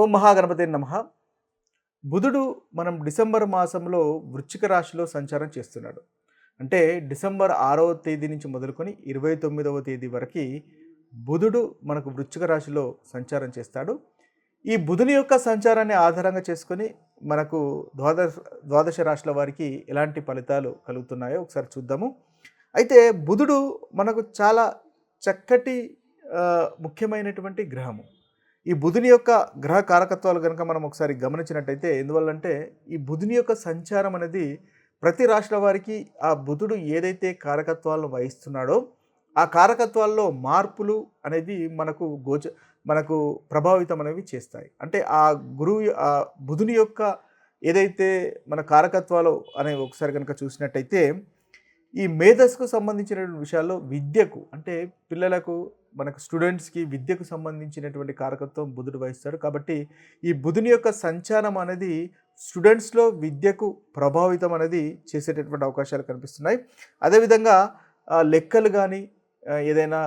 ఓం మహాగణపతి నమ. బుధుడు మనం డిసెంబర్ మాసంలో వృశ్చిక రాశిలో సంచారం చేస్తున్నాడు. అంటే డిసెంబర్ ఆరవ తేదీ నుంచి మొదలుకొని ఇరవై తొమ్మిదవ తేదీ వరకు బుధుడు మనకు వృశ్చిక రాశిలో సంచారం చేస్తాడు. ఈ బుధుని యొక్క సంచారాన్ని ఆధారంగా చేసుకొని మనకు ద్వాదశ ద్వాదశ రాశుల వారికి ఎలాంటి ఫలితాలు కలుగుతున్నాయో ఒకసారి చూద్దాము. అయితే బుధుడు మనకు చాలా చక్కటి ముఖ్యమైనటువంటి గ్రహము. ఈ బుధుని యొక్క గ్రహ కారకత్వాలు కనుక మనం ఒకసారి గమనించినట్టయితే ఎందువల్లంటే ఈ బుధుని యొక్క సంచారం అనేది ప్రతి రాష్ట్ర వారికి ఆ బుధుడు ఏదైతే కారకత్వాలను వహిస్తున్నాడో ఆ కారకత్వాల్లో మార్పులు అనేది మనకు గోచ మనకు ప్రభావితం అనేవి చేస్తాయి. అంటే ఆ గురువు ఆ బుధుని యొక్క ఏదైతే మన కారకత్వాలు అనేవి ఒకసారి కనుక చూసినట్టయితే ఈ మేధస్సుకు సంబంధించిన విషయాల్లో విద్యకు అంటే పిల్లలకు మనకు స్టూడెంట్స్కి విద్యకు సంబంధించినటువంటి కారకత్వం బుధుడు వహిస్తాడు. కాబట్టి ఈ బుధుని యొక్క సంచారం అనేది స్టూడెంట్స్లో విద్యకు ప్రభావితం అనేది చేసేటటువంటి అవకాశాలు కనిపిస్తున్నాయి. అదేవిధంగా లెక్కలు కానీ ఏదైనా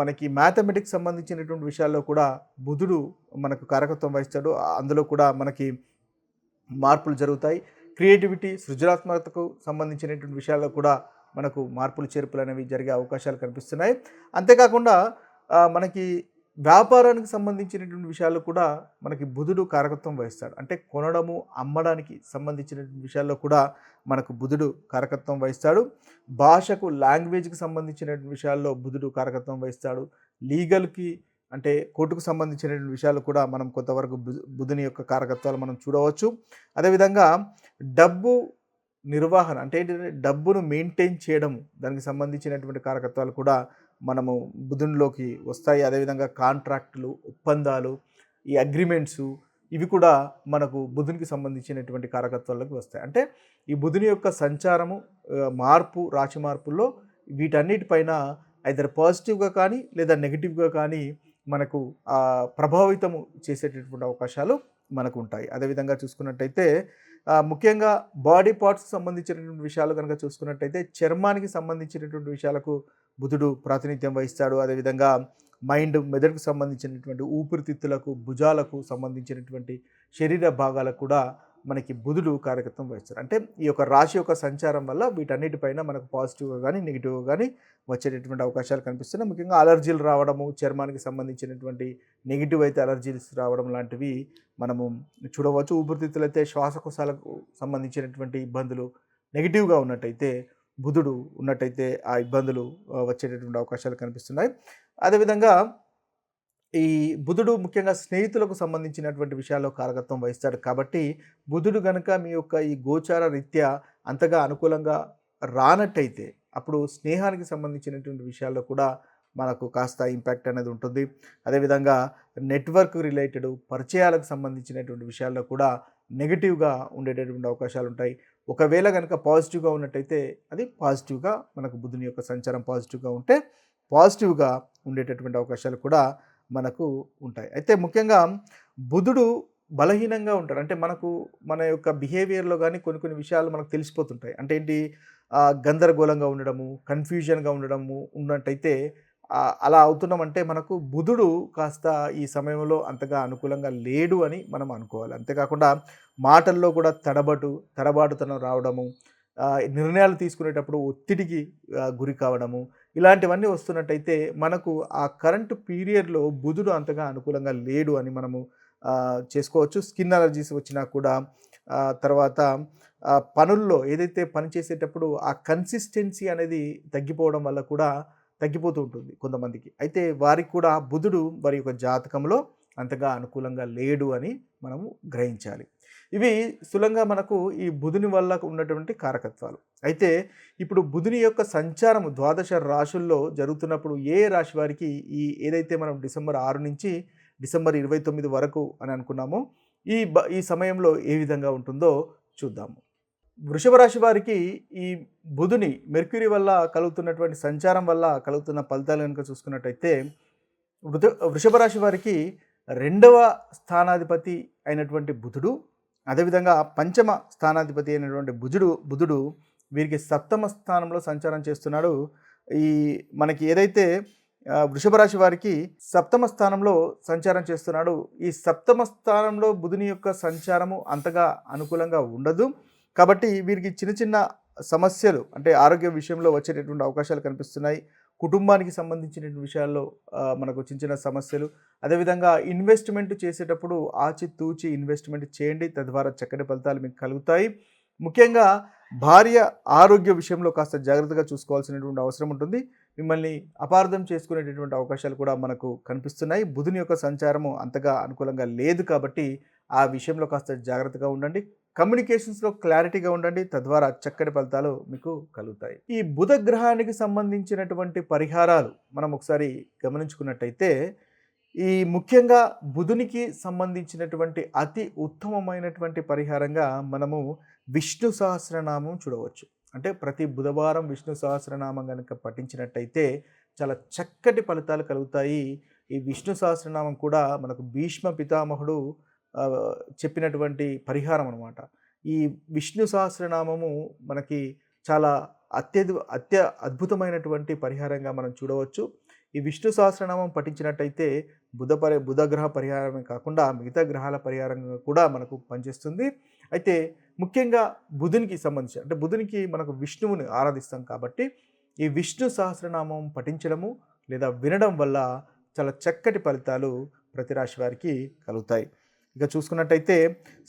మనకి మ్యాథమెటిక్స్ సంబంధించినటువంటి విషయాల్లో కూడా బుధుడు మనకు కారకత్వం వహిస్తాడు. అందులో కూడా మనకి మార్పులు జరుగుతాయి. క్రియేటివిటీ సృజనాత్మకతకు సంబంధించినటువంటి విషయాల్లో కూడా మనకు మార్పులు చేర్పులు అనేవి జరిగే అవకాశాలు కనిపిస్తున్నాయి. అంతేకాకుండా మనకి వ్యాపారానికి సంబంధించినటువంటి విషయాల్లో కూడా మనకి బుధుడు కారకత్వం వహిస్తాడు. అంటే కొనడము అమ్మడానికి సంబంధించినటువంటి విషయాల్లో కూడా మనకు బుధుడు కారకత్వం వహిస్తాడు. భాషకు లాంగ్వేజ్కి సంబంధించినటువంటి విషయాల్లో బుధుడు కారకత్వం వహిస్తాడు. లీగల్కి అంటే కోర్టుకు సంబంధించినటువంటి విషయాలు కూడా మనం కొంతవరకు బుధుని యొక్క కారకత్వాలు మనం చూడవచ్చు. అదేవిధంగా డబ్బు నిర్వహణ అంటే ఏంటంటే డబ్బును మెయింటైన్ చేయడం దానికి సంబంధించినటువంటి కారకత్వాలు కూడా మనము బుధునిలోకి వస్తాయి. అదేవిధంగా కాంట్రాక్టులు ఒప్పందాలు ఈ అగ్రిమెంట్స్ ఇవి కూడా మనకు బుధునికి సంబంధించినటువంటి కారకత్వాలకు వస్తాయి. అంటే ఈ బుధుని యొక్క సంచారము మార్పు రాశి మార్పుల్లో వీటన్నిటిపైన ఐదర్ పాజిటివ్గా కానీ లేదా నెగిటివ్గా కానీ మనకు ప్రభావితము చేసేటటువంటి అవకాశాలు మనకు ఉంటాయి. అదేవిధంగా చూసుకున్నట్టయితే ముఖ్యంగా బాడీ పార్ట్స్ సంబంధించినటువంటి విషయాలు కనుక చూసుకున్నట్టయితే చర్మానికి సంబంధించినటువంటి విషయాలకు బుధుడు ప్రాతినిధ్యం వహిస్తాడు. అదేవిధంగా మైండ్ మెదడుకు సంబంధించినటువంటి ఊపిరితిత్తులకు భుజాలకు సంబంధించినటువంటి శరీర భాగాలకు కూడా మనకి బుధుడు కారకత్వం వహిస్తారు. అంటే ఈ యొక్క రాశి యొక్క సంచారం వల్ల వీటన్నిటిపైన మనకు పాజిటివ్గా కానీ నెగిటివ్గా కానీ వచ్చేటటువంటి అవకాశాలు కనిపిస్తున్నాయి. ముఖ్యంగా అలర్జీలు రావడము చర్మానికి సంబంధించినటువంటి నెగిటివ్ అయితే అలర్జీస్ రావడం లాంటివి మనము చూడవచ్చు. ఊపిరితిత్తులు అయితే శ్వాసకోశాలకు సంబంధించినటువంటి ఇబ్బందులు నెగిటివ్గా ఉన్నట్టయితే బుధుడు ఉన్నట్టయితే ఆ ఇబ్బందులు వచ్చేటటువంటి అవకాశాలు కనిపిస్తున్నాయి. అదేవిధంగా ఈ బుధుడు ముఖ్యంగా స్నేహితులకు సంబంధించినటువంటి విషయాల్లో కారకత్వం వహిస్తాడు. కాబట్టి బుధుడు గనుక మీ యొక్క ఈ గోచార రీత్యా అంతగా అనుకూలంగా రానట్టయితే అప్పుడు స్నేహానికి సంబంధించినటువంటి విషయాల్లో కూడా మనకు కాస్త ఇంపాక్ట్ అనేది ఉంటుంది. అదేవిధంగా నెట్వర్క్ రిలేటెడ్ పరిచయాలకు సంబంధించినటువంటి విషయాల్లో కూడా నెగిటివ్గా ఉండేటటువంటి అవకాశాలు ఉంటాయి. ఒకవేళ కనుక పాజిటివ్గా ఉన్నట్టయితే అది పాజిటివ్గా మనకు బుధుని యొక్క సంచారం పాజిటివ్గా ఉంటే పాజిటివ్గా ఉండేటటువంటి అవకాశాలు కూడా మనకు ఉంటాయి. అయితే ముఖ్యంగా బుధుడు బలహీనంగా ఉంటాడు. అంటే మనకు మన యొక్క బిహేవియర్లో కానీ కొన్ని కొన్ని విషయాలు మనకు తెలిసిపోతుంటాయి. అంటే ఏంటి? గందరగోళంగా ఉండడము కన్ఫ్యూజన్గా ఉండడము ఉన్నట్టయితే అలా అవుతున్నామంటే మనకు బుధుడు కాస్త ఈ సమయంలో అంతగా అనుకూలంగా లేడు అని మనం అనుకోవాలి. అంతేకాకుండా మాటల్లో కూడా తడబటు తడబాటుతనం రావడము నిర్ణయాలు తీసుకునేటప్పుడు ఒత్తిడికి గురి కావడము ఇలాంటివన్నీ వస్తున్నట్టయితే మనకు ఆ కరెంటు పీరియడ్లో బుధుడు అంతగా అనుకూలంగా లేడు అని మనము చేసుకోవచ్చు. స్కిన్ అలర్జీస్ వచ్చినా కూడా తర్వాత పనుల్లో ఏదైతే పని చేసేటప్పుడు ఆ కన్సిస్టెన్సీ అనేది తగ్గిపోవడం వల్ల కూడా తగ్గిపోతూ ఉంటుంది కొంతమందికి. అయితే వారికి కూడా బుధుడు వారి యొక్క జాతకంలో అంతగా అనుకూలంగా లేడు అని మనము గ్రహించాలి. ఇవి స్థూలంగా మనకు ఈ బుధుని వల్ల ఉన్నటువంటి కారకత్వాలు. అయితే ఇప్పుడు బుధుని యొక్క సంచారం ద్వాదశ రాశుల్లో జరుగుతున్నప్పుడు ఏ రాశి వారికి ఈ ఏదైతే మనం డిసెంబర్ ఆరు నుంచి డిసెంబర్ ఇరవై తొమ్మిది వరకు అని అనుకున్నామో ఈ బ ఈ సమయంలో ఏ విధంగా ఉంటుందో చూద్దాము. వృషభ రాశి వారికి ఈ బుధుని మెర్క్యూరీ వల్ల కలుగుతున్నటువంటి సంచారం వల్ల కలుగుతున్న ఫలితాలు కనుక చూసుకున్నట్టయితే వృధ వృషభ రాశి వారికి రెండవ స్థానాధిపతి అయినటువంటి బుధుడు అదేవిధంగా పంచమ స్థానాధిపతి అయినటువంటి బుధుడు బుధుడు వీరికి సప్తమ స్థానంలో సంచారం చేస్తున్నాడు. ఈ మనకి ఏదైతే వృషభ రాశి వారికి సప్తమ స్థానంలో సంచారం చేస్తున్నాడు. ఈ సప్తమ స్థానంలో బుధుని యొక్క సంచారము అంతగా అనుకూలంగా ఉండదు. కాబట్టి వీరికి చిన్న చిన్న సమస్యలు అంటే ఆరోగ్య విషయంలో వచ్చేటటువంటి అవకాశాలు కనిపిస్తున్నాయి. కుటుంబానికి సంబంధించిన విషయాల్లో మనకు చిన్న చిన్న సమస్యలు. అదేవిధంగా ఇన్వెస్ట్మెంట్ చేసేటప్పుడు ఆచితూచి ఇన్వెస్ట్మెంట్ చేయండి. తద్వారా చక్కటి ఫలితాలు మీకు కలుగుతాయి. ముఖ్యంగా భార్య ఆరోగ్య విషయంలో కాస్త జాగ్రత్తగా చూసుకోవాల్సినటువంటి అవసరం ఉంటుంది. మిమ్మల్ని అపార్థం చేసుకునేటటువంటి అవకాశాలు కూడా మనకు కనిపిస్తున్నాయి. బుధుని యొక్క సంచారము అంతగా అనుకూలంగా లేదు కాబట్టి ఆ విషయంలో కాస్త జాగ్రత్తగా ఉండండి. కమ్యూనికేషన్స్లో క్లారిటీగా ఉండండి తద్వారా చక్కటి ఫలితాలు మీకు కలుగుతాయి. ఈ బుధ గ్రహానికి సంబంధించినటువంటి పరిహారాలు మనం ఒకసారి గమనించుకున్నట్టయితే ఈ ముఖ్యంగా బుధునికి సంబంధించినటువంటి అతి ఉత్తమమైనటువంటి పరిహారంగా మనము విష్ణు సహస్రనామం చూడవచ్చు. అంటే ప్రతి బుధవారం విష్ణు సహస్రనామం కనుక పఠించినట్టయితే చాలా చక్కటి ఫలితాలు కలుగుతాయి. ఈ విష్ణు సహస్రనామం కూడా మనకు భీష్మ పితామహుడు చెప్పినటువంటి పరిహారం అనమాట ఈ విష్ణు సహస్రనామము మనకి చాలా అత్యధి అత్య అద్భుతమైనటువంటి పరిహారంగా మనం చూడవచ్చు. ఈ విష్ణు సహస్రనామం పఠించినట్టయితే బుధ పరి బుధ గ్రహ పరిహారమే కాకుండా మిగతా గ్రహాల పరిహారంగా కూడా మనకు పనిచేస్తుంది. అయితే ముఖ్యంగా బుధునికి సంబంధించి అంటే బుధునికి మనకు విష్ణువుని ఆరాధిస్తాం కాబట్టి ఈ విష్ణు సహస్రనామం పఠించడము లేదా వినడం వల్ల చాలా చక్కటి ఫలితాలు ప్రతి రాశి వారికి కలుగుతాయి. ఇక చూసుకున్నట్టయితే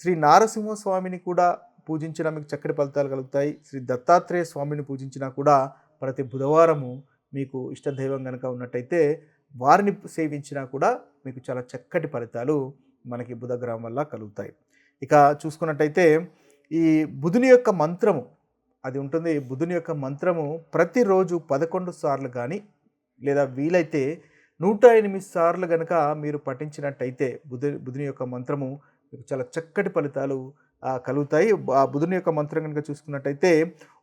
శ్రీ నారసింహ స్వామిని కూడా పూజించిన మీకు చక్కటి ఫలితాలు కలుగుతాయి. శ్రీ దత్తాత్రేయ స్వామిని పూజించినా కూడా ప్రతి బుధవారము మీకు ఇష్టదైవం కనుక ఉన్నట్టయితే వారిని సేవించినా కూడా మీకు చాలా చక్కటి ఫలితాలు మనకి బుధగ్రహం వల్ల కలుగుతాయి. ఇక చూసుకున్నట్టయితే ఈ బుధుని యొక్క మంత్రము అది ఉంటుంది. బుధుని యొక్క మంత్రము ప్రతిరోజు పదకొండు సార్లు కానీ లేదా వీలైతే నూట ఎనిమిది సార్లు కనుక మీరు పఠించినట్టయితే బుధు బుధుని యొక్క మంత్రము మీకు చాలా చక్కటి ఫలితాలు కలుగుతాయి. ఆ బుధుని యొక్క మంత్రం కనుక చూసుకున్నట్టయితే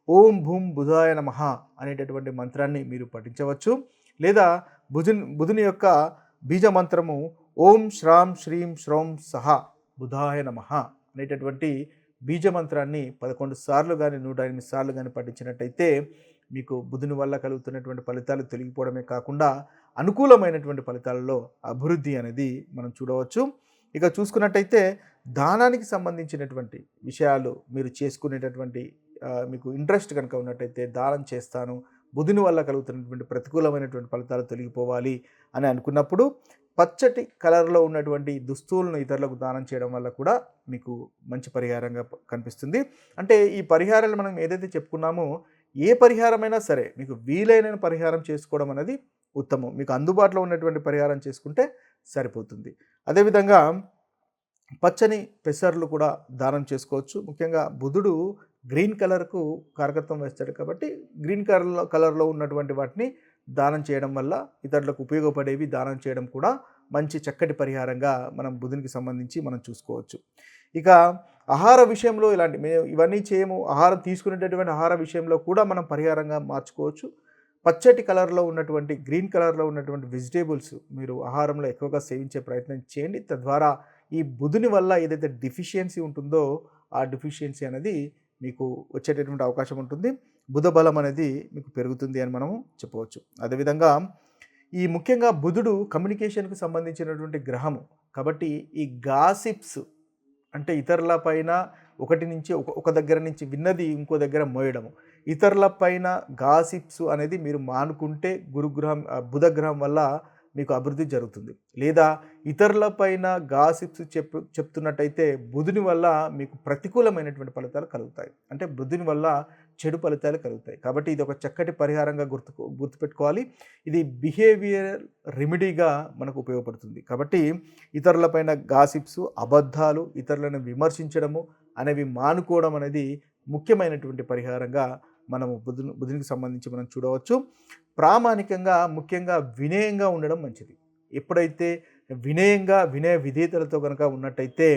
ఓం భూం బుధాయ నమః అనేటటువంటి మంత్రాన్ని మీరు పఠించవచ్చు. లేదా బుధుని బుధుని యొక్క బీజ మంత్రము ఓం శ్రాం శ్రీం శ్రౌం సహ బుధాయ నమః అనేటటువంటి బీజ మంత్రాన్ని పదకొండు సార్లు కానీ నూట ఎనిమిది సార్లు కానీ పఠించినట్టయితే మీకు బుధుని వల్ల కలుగుతున్నటువంటి ఫలితాలు తొలగిపోవడమే కాకుండా అనుకూలమైనటువంటి ఫలితాలలో అభివృద్ధి అనేది మనం చూడవచ్చు. ఇక చూసుకున్నట్టయితే దానానికి సంబంధించినటువంటి విషయాలు మీరు చేసుకునేటటువంటి మీకు ఇంట్రెస్ట్ కనుక ఉన్నట్టయితే దానం చేస్తాను బుధుని వల్ల కలుగుతున్నటువంటి ప్రతికూలమైనటువంటి ఫలితాలు తొలగిపోవాలి అని అనుకున్నప్పుడు పచ్చటి కలర్లో ఉన్నటువంటి దుస్తువులను ఇతరులకు దానం చేయడం వల్ల కూడా మీకు మంచి పరిహారంగా కనిపిస్తుంది. అంటే ఈ పరిహారాలు మనం ఏదైతే చెప్పుకున్నామో ఏ పరిహారమైనా సరే మీకు వీలైన పరిహారం చేసుకోవడం అనేది ఉత్తమం. మీకు అందుబాటులో ఉన్నటువంటి పరిహారం చేసుకుంటే సరిపోతుంది. అదేవిధంగా పచ్చని పెసర్లు కూడా దానం చేసుకోవచ్చు. ముఖ్యంగా బుధుడు గ్రీన్ కలర్కు కారకత్వం వేస్తాడు కాబట్టి గ్రీన్ కలర్లో కలర్లో ఉన్నటువంటి వాటిని దానం చేయడం వల్ల ఇతరులకు ఉపయోగపడేవి దానం చేయడం కూడా మంచి చక్కటి పరిహారంగా మనం బుధునికి సంబంధించి మనం చూసుకోవచ్చు. ఇక ఆహార విషయంలో ఇలాంటి మేము ఇవన్నీ చేయము ఆహారం తీసుకునేటటువంటి ఆహార విషయంలో కూడా మనం పరిహారంగా మార్చుకోవచ్చు. పచ్చటి కలర్లో ఉన్నటువంటి గ్రీన్ కలర్లో ఉన్నటువంటి వెజిటేబుల్స్ మీరు ఆహారంలో ఎక్కువగా సేవించే ప్రయత్నం చేయండి. తద్వారా ఈ బుధుని వల్ల ఏదైతే డిఫిషియన్సీ ఉంటుందో ఆ డిఫిషియన్సీ అనేది మీకు వచ్చేటటువంటి అవకాశం ఉంటుంది. బుధ బలం అనేది మీకు పెరుగుతుంది అని మనము చెప్పవచ్చు. అదేవిధంగా ఈ ముఖ్యంగా బుధుడు కమ్యూనికేషన్కు సంబంధించినటువంటి గ్రహము. కాబట్టి ఈ గాసిప్స్ అంటే ఇతరుల పైన ఒకటి నుంచి ఒక ఒక దగ్గర నుంచి విన్నది ఇంకో దగ్గర మోయడము. ఇతరుల పైన గాసిప్స్ అనేది మీరు మానుకుంటే గురుగ్రహం బుధగ్రహం వల్ల మీకు అభివృద్ధి జరుగుతుంది. లేదా ఇతరుల పైన గాసిప్స్ చెప్పు చెప్తున్నట్టయితే బుధుని వల్ల మీకు ప్రతికూలమైనటువంటి ఫలితాలు కలుగుతాయి. అంటే బుధుని వల్ల చెడు ఫలితాలు కలుగుతాయి. కాబట్టి ఇది ఒక చక్కటి పరిహారంగా గుర్తు గుర్తుపెట్టుకోవాలి. ఇది బిహేవియర్ రెమెడీగా మనకు ఉపయోగపడుతుంది. కాబట్టి ఇతరులపైన గాసిప్స్ అబద్ధాలు ఇతరులను విమర్శించడము అనేవి మానుకోవడం అనేది ముఖ్యమైనటువంటి పరిహారంగా మనము బుధుని బుధునికి సంబంధించి మనం చూడవచ్చు. ప్రామాణికంగా ముఖ్యంగా వినయంగా ఉండడం మంచిది. ఎప్పుడైతే వినయంగా వినయ విధేయతలతో కనుక ఉన్నట్టయితే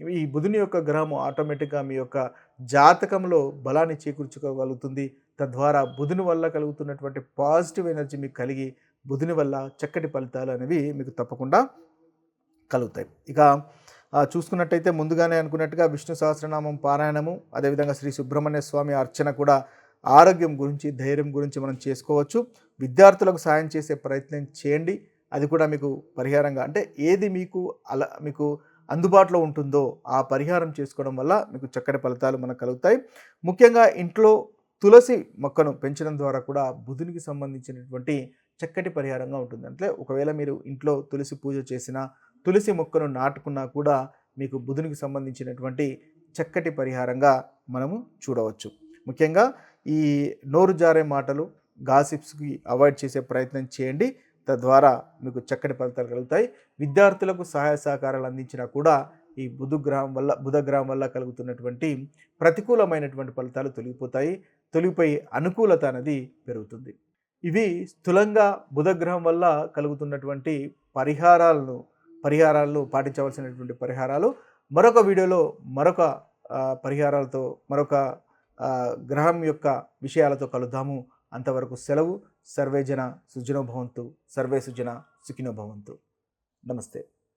ఈ బుధుని యొక్క గ్రహము ఆటోమేటిక్గా మీ యొక్క జాతకంలో బలాన్ని చేకూర్చుకోగలుగుతుంది. తద్వారా బుధుని వల్ల కలుగుతున్నటువంటి పాజిటివ్ ఎనర్జీ మీకు కలిగి బుధుని వల్ల చక్కటి ఫలితాలు అనేవి మీకు తప్పకుండా కలుగుతాయి. ఇక చూసుకున్నట్టయితే ముందుగానే అనుకున్నట్టుగా విష్ణు సహస్రనామం పారాయణము అదేవిధంగా శ్రీ సుబ్రహ్మణ్య స్వామి అర్చన కూడా ఆరోగ్యం గురించి ధైర్యం గురించి మనం చేసుకోవచ్చు. విద్యార్థులకు సాయం చేసే ప్రయత్నం చేయండి. అది కూడా మీకు పరిహారంగా అంటే ఏది మీకు అలా మీకు అందుబాటులో ఉంటుందో ఆ పరిహారం చేసుకోవడం వల్ల మీకు చక్కటి ఫలితాలు మనకు కలుగుతాయి. ముఖ్యంగా ఇంట్లో తులసి మొక్కను పెంచడం ద్వారా కూడా బుధునికి సంబంధించినటువంటి చక్కటి పరిహారంగా ఉంటుంది. అంటే ఒకవేళ మీరు ఇంట్లో తులసి పూజ చేసినా తులసి మొక్కను నాటుకున్నా కూడా మీకు బుధునికి సంబంధించినటువంటి చక్కటి పరిహారంగా మనము చూడవచ్చు. ముఖ్యంగా ఈ నోరు జారే మాటలు గాసిప్స్కి అవాయిడ్ చేసే ప్రయత్నం చేయండి. తద్వారా మీకు చక్కటి ఫలితాలు కలుగుతాయి. విద్యార్థులకు సహాయ సహకారాలు అందించినా కూడా ఈ బుధ గ్రహం వల్ల బుధగ్రహం వల్ల కలుగుతున్నటువంటి ప్రతికూలమైనటువంటి ఫలితాలు తొలగిపోతాయి. తొలగిపోయి అనుకూలత అనేది పెరుగుతుంది. ఇవి స్థూలంగా బుధగ్రహం వల్ల కలుగుతున్నటువంటి పరిహారాలను పరిహారాలను పాటించవలసినటువంటి పరిహారాలు. మరొక వీడియోలో మరొక పరిహారాలతో మరొక గ్రహం యొక్క విషయాలతో కలుద్దాము. అంతవరకు సెలవు. సర్వే జన సుజనో భవంతు సర్వే సుజన సుఖినో భవంతు. నమస్తే.